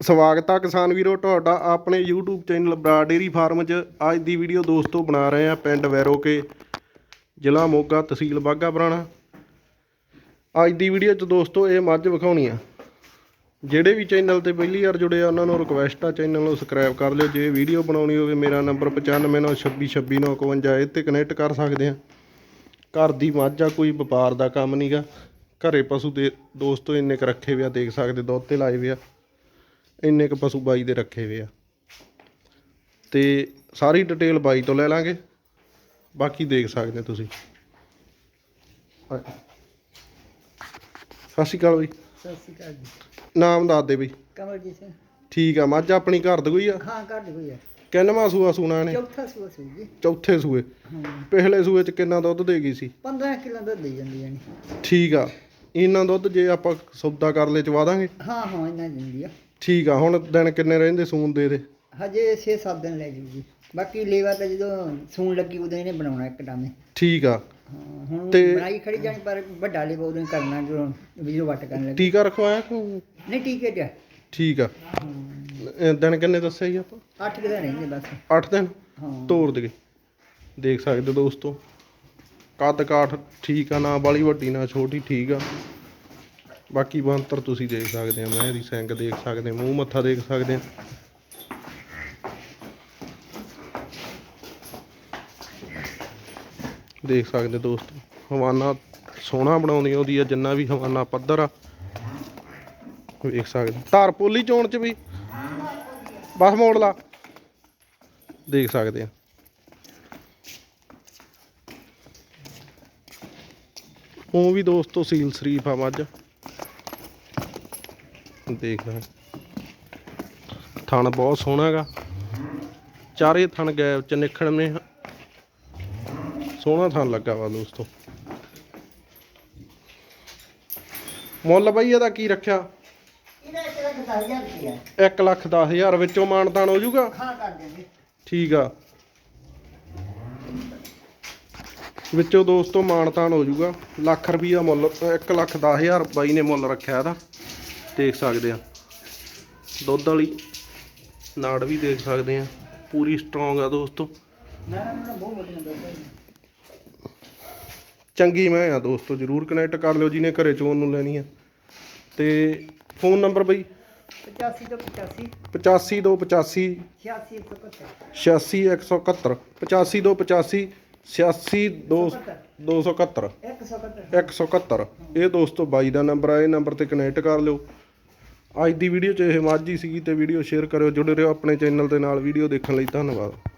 ਸਵਾਗਤ ਆ ਕਿਸਾਨ ਵੀਰੋ, ਤੁਹਾਡਾ ਆਪਣੇ YouTube channel Bara dairy farm 'ਚ। ਅੱਜ ਦੀ ਵੀਡੀਓ ਦੋਸਤੋ ਬਣਾ ਰਹੇ ਆ ਪਿੰਡ ਵੈਰੋਕੇ ਜ਼ਿਲ੍ਹਾ ਮੋਗਾ ਤਹਿਸੀਲ ਬਾਘਾ ਪੁਰਾਣਾ। ਅੱਜ ਦੀ ਵੀਡੀਓ 'ਚ ਦੋਸਤੋ ਇਹ ਮੱਝ ਵਿਖਾਉਣੀ ਆ। ਜਿਹੜੇ ਵੀ ਚੈਨਲ ਤੇ ਪਹਿਲੀ ਵਾਰ ਜੁੜੇ ਆ, ਉਹਨਾਂ ਨੂੰ ਰਿਕਵੈਸਟ ਆ ਚੈਨਲ ਨੂੰ ਸਬਸਕ੍ਰਾਈਬ ਕਰ ਲਿਓ। ਜੇ ਵੀਡੀਓ ਬਣਾਉਣੀ ਹੋਵੇ, ਮੇਰਾ ਨੰਬਰ 9596262951 ਇਹ ਤੇ ਕਨੈਕਟ ਕਰ ਸਕਦੇ ਆ। ਘਰ ਦੀ ਮੱਝ ਆ, ਕੋਈ ਵਪਾਰ ਦਾ ਕੰਮ ਨਹੀਂਗਾ ਘਰੇ ਪਸ਼ੂ ਦੇ ਦੋਸਤੋ, ਇੰਨੇ ਕ ਰੱਖੇ ਵੇ ਦੇਖ ਸਕਦੇ, ਦੁੱਧ ਤੇ ਲਾਏ ਵੇ ਆ। ਇੰਨੇ ਕ ਪਸ਼ੂ ਬਾਈ ਦੇ ਰੱਖੇ ਵੇ ਆ। ਤੇ ਸਾਰੀ ਡਿਟੇਲ ਬਾਈ ਤੋਂ ਲੈ ਲਾਂਗੇ। ਬਾਕੀ ਦੇਖ ਸਕਦੇ ਤੁਸੀਂ। ਸਤਿ ਸ਼੍ਰੀ ਅਕਾਲ ਬਈ। ਸਤਿ ਸ਼੍ਰੀ ਅਕਾਲ ਜੀ। ਨਾਮ ਦੱਸ ਦੇ ਬਈ। ਕਮਲਜੀਤ ਸਿੰਘ। ਠੀਕ ਆ ਮੱਝ ਆਪਣੀ ਘਰ ਦੀ ਕੋਈ ਆ? ਹਾਂ ਘਰ ਦੀ ਹੋਈ ਹੈ ਕਿੰਨਵਾਂ ਸੂਆ ਸੂਣਾ ਨੇ ਚੌਥਾ ਸੂਆ ਸੂ ਜੀ। ਚੌਥੇ ਸੂਏ। ਹਾਂ। ਪਿਛਲੇ ਸੂਏ ਚ ਕਿੰਨਾ ਦੁੱਧ ਦੇ ਗਈ ਸੀ? 15 ਕਿਲੋ ਦੁੱਧ ਦੇ ਜਾਂਦੀ ਹੈ ਠੀਕ ਆ। ਇਹਨਾਂ ਦੁੱਧ ਜੇ ਆਪਾਂ ਸੌਦਾ ਕਰ ਲੈ ਚਵਾ ਦਾਂਗੇ? ਹਾਂ ਹਾਂ ਇਹਨਾਂ ਦਿੰਦੀ ਆ। ਠੀਕ ਆ ਹੁਣ ਦਿਨ ਕਿੰਨੇ ਰਹਿੰਦੇ ਸੂਣ ਦੇ ਦੇ? ਹਜੇ 6-7 ਦਿਨ ਲੈ ਜੂ ਜੀ ਬਾਕੀ ਲੇਵਾ ਤਾਂ ਜਦੋਂ ਸੂਣ ਲੱਗੀ ਉਦੋਂ ਇਹਨੇ ਬਣਾਉਣਾ ਇੱਕ ਟਾਮੇ ਠੀਕ ਆ। ਹਾਂ ਹੁਣ ਤੇ- ਬਣਾਈ ਖੜੀ ਜਾਣੀ ਪਰ ਵੱਡਾ ਲੇਵਾ ਉਦੋਂ ਹੀ ਕਰਨਾ ਜਦੋਂ ਵੀਡੀਓ ਵੱਟ ਕਰਨ ਲੱਗੀ। ਟੀਕਾ ਰਖਵਾਇਆ ਕਿ ਨਹੀਂ ਠੀਕ ਹੈ ਜੀ ਠੀਕ ਆ। ਦਿਨ ਕਿੰਨੇ ਦੱਸਿਆ ਜੀ ਆਪਾਂ? 8 ਦਿਨ ਰਹਿੰਦੇ ਬਸ। 8 ਦਿਨ? ਹਾਂ। ਤੋਰ ਦੇ ਦੇਖ ਸਕਦੇ ਦੋਸਤੋ। ਕੱਦ ਕਾਠ ਠੀਕ ਆ, ਨਾ ਬਾਲੀ ਵੱਡੀ, ਨਾ ਛੋਟੀ, ਠੀਕ ਆ। ਬਾਕੀ ਬੰਤਰ ਤੁਸੀਂ ਦੇਖ ਸਕਦੇ ਆ, ਮੈਂ ਇਹਦੀ ਸਿੰਗ ਦੇਖ ਸਕਦੇ ਮੂੰਹ ਮੱਥਾ ਦੇਖ ਸਕਦੇ ਆ। ਦੇਖ ਸਕਦੇ ਦੋਸਤੋ, ਹਵਾਨਾ ਸੋਹਣਾ ਬਣਾਉਂਦੀ ਉਹਦੀ ਆ, ਜਿੰਨਾ ਵੀ ਹਵਾਨਾ ਪੱਧਰ ਆ। ਵੇਖ ਸਕਦੇ ਧਾਰ ਪੋਲੀ ਚੋਣ ਚ ਵੀ। ਬਸ ਮੋੜ ਲਾ। ਦੇਖ ਸਕਦੇ ਆ। ਉਹ ਵੀ ਦੋਸਤੋ ਸੀਲ ਸ਼ਰੀਫ ਆ ਮੱਝ। ਦੇਖ ਲੈ। ਥਣ ਬਹੁਤ ਸੋਹਣਾ ਹੈਗਾ। ਚਾਰੇ ਥਣ ਗੈਪ ਚ ਨਿਖੜਵੇਂ ਸੋਹਣਾ ਥਣ ਲੱਗਾ ਵਾ ਦੋਸਤੋ। ਮੁੱਲ ਬਈ ਇਹਦਾ ਕੀ ਰੱਖਿਆ? ਇਹਦਾ ਇੱਕ ਲੱਖ ਦਸ ਹਜ਼ਾਰ ਰੁਪਇਆ। 1 ਲੱਖ 10 ਹਜ਼ਾਰ ਵਿੱਚੋਂ ਮਾਨਤਾਨ ਹੋ ਜਾਊਗਾ? ਹਾਂ ਕਰ ਦਿਆਂਗੇ। ਠੀਕ ਆ। ਵਿੱਚੋਂ ਦੋਸਤੋ ਮਾਨਤਾਨ ਹੋ ਜਾਊਗਾ। ਲੱਖ ਰੁਪਈਆ ਮੁੱਲ 1 ਲੱਖ 10 ਹਜ਼ਾਰ ਬਾਈ ਨੇ ਮੁੱਲ ਰੱਖਿਆ ਇਹਦਾ। ਦੇਖ ਸਕਦੇ ਆ। ਦੁੱਧ ਵਾਲੀ ਨਾੜ ਵੀ ਦੇਖ ਸਕਦੇ ਆ। ਪੂਰੀ ਸਟਰੋਂਗ ਆ ਦੋਸਤੋ। ਚੰਗੀ ਮੈਂ ਆ ਦੋਸਤੋ ਜਰੂਰ ਕਨੈਕਟ ਕਰ ਲਿਓ ਜਿਹਨੇ ਘਰੇ ਚੋਣ ਨੂੰ ਲੈਣੀ ਆ। ਤੇ ਫੋਨ ਨੰਬਰ ਬਈ? 85 ਤੋਂ 85 85285 86 86171 171 85 ਤੋਂ 85 86 271 171 171 ਇਹ ਦੋਸਤੋ ਬਾਈ ਦਾ ਨੰਬਰ ਆ ਇਹ ਨੰਬਰ ਤੇ ਕਨੈਕਟ ਕਰ ਲਿਓ। ਅੱਜ ਦੀ ਵੀਡੀਓ 'ਚ ਇਹ ਮਾਝੀ ਸੀਗੀ ਤੇ ਵੀਡੀਓ ਸ਼ੇਅਰ ਕਰਿਓ ਜੁੜੇ ਰਹੋ ਆਪਣੇ ਚੈਨਲ ਦੇ ਨਾਲ। ਵੀਡੀਓ ਦੇਖਣ ਲਈ ਧੰਨਵਾਦ।